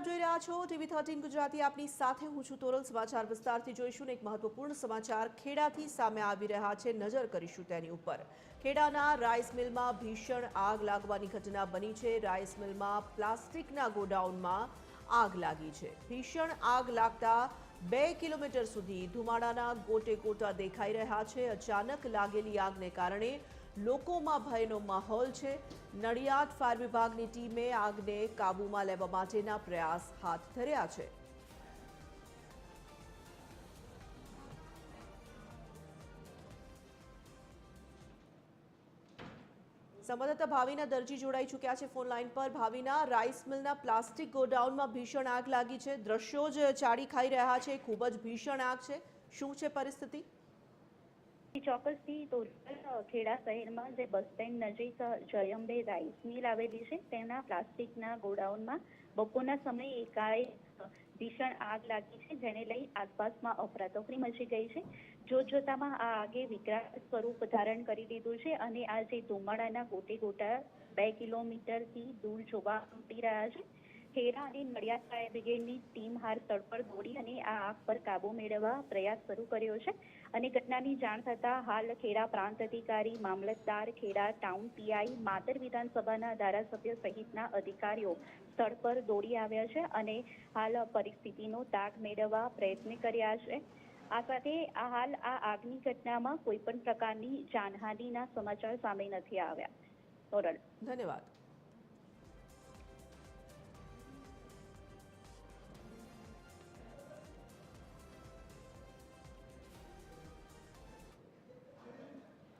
આપ જોઈ રહ્યા છો ટીવી થર્ટીન ગુજરાતી. આપની સાથે હું છું તોરલ. સમાચાર વિસ્તારથી જોઈશું એક મહત્વપૂર્ણ સમાચાર. ખેડાથી સામે આવી રહ્યા છે નજર કરીશું તેની ઉપર. ખેડાના રાઈસ મિલમાં ભીષણ આગ લાગવાની ઘટના બની છે. રાઈસ મિલમાં પ્લાસ્ટિકના ગોડાઉનમાં આગ લાગી છે. ભીષણ આગ લાગતા બે કિલોમીટર સુધી ધુમાડાના ગોટે ગોટા દેખાઈ રહ્યા છે. અચાનક લાગેલી આગને કારણે લોકોમાં ભયનો માહોલ છે. નડિયાદ ફાયર વિભાગની ટીમે આગને કાબૂમાં લેવા માટેના પ્રયાસ હાથ ધર્યા છે. સંવાદદાતા ભાવિના દરજી જોડાઈ ચૂક્યા છે ફોન લાઈન પર. ભાવિના, રાઈસ મિલના પ્લાસ્ટિક ગોડાઉનમાં ભીષણ આગ લાગી છે. દ્રશ્યો જ ચાડી ખાઈ રહ્યા છે. ખૂબ જ ભીષણ આગ છે. શું છે પરિસ્થિતિ? ચોક્કસથી તોરલ ખેડા શહેરમાં જે બસ સ્ટેન્ડ નજીક જયંબે રાઈસ મિલ આવેલી છે, તેના પ્લાસ્ટિકના ગોડાઉનમાં બપોરના સમયે એકાએક ભીષણ આગ લાગી છે, જેને લઈ આસપાસમાં અફરાતફરી મચી ગઈ છે. જોતજોતામાં આ આગે વિકરાળ સ્વરૂપ ધારણ કરી લીધું છે અને આ જે ધુમાડાના ગોટે ગોટા બે કિલોમીટરથી દૂર જોવા મળી રહ્યા છે. ખેડા અને નડિયાદ ફાયર બ્રિગેડની ટીમ હાર સ્થળ પર દોડી અને આ આગ પર કાબુ મેળવવા પ્રયાસ શરૂ કર્યો છે. અને ઘટનાની જાણ થતાં હાલ ખેડા પ્રાંત અધિકારી, મામલતદાર, ખેડા ટાઉન પીઆઈ, માતર વિધાનસભાના ધારાસભ્ય સહિતના અધિકારીઓ સ્થળ પર દોડી આવ્યા છે અને હાલ પરિસ્થિતિનો તાગ મેળવવા પ્રયત્ન કર્યા છે. આ સાથે આ હાલ આ આગની ઘટનામાં કોઈ પણ પ્રકારની જાનહાનિના સમાચાર સામે નથી આવ્યા. ધન્યવાદ.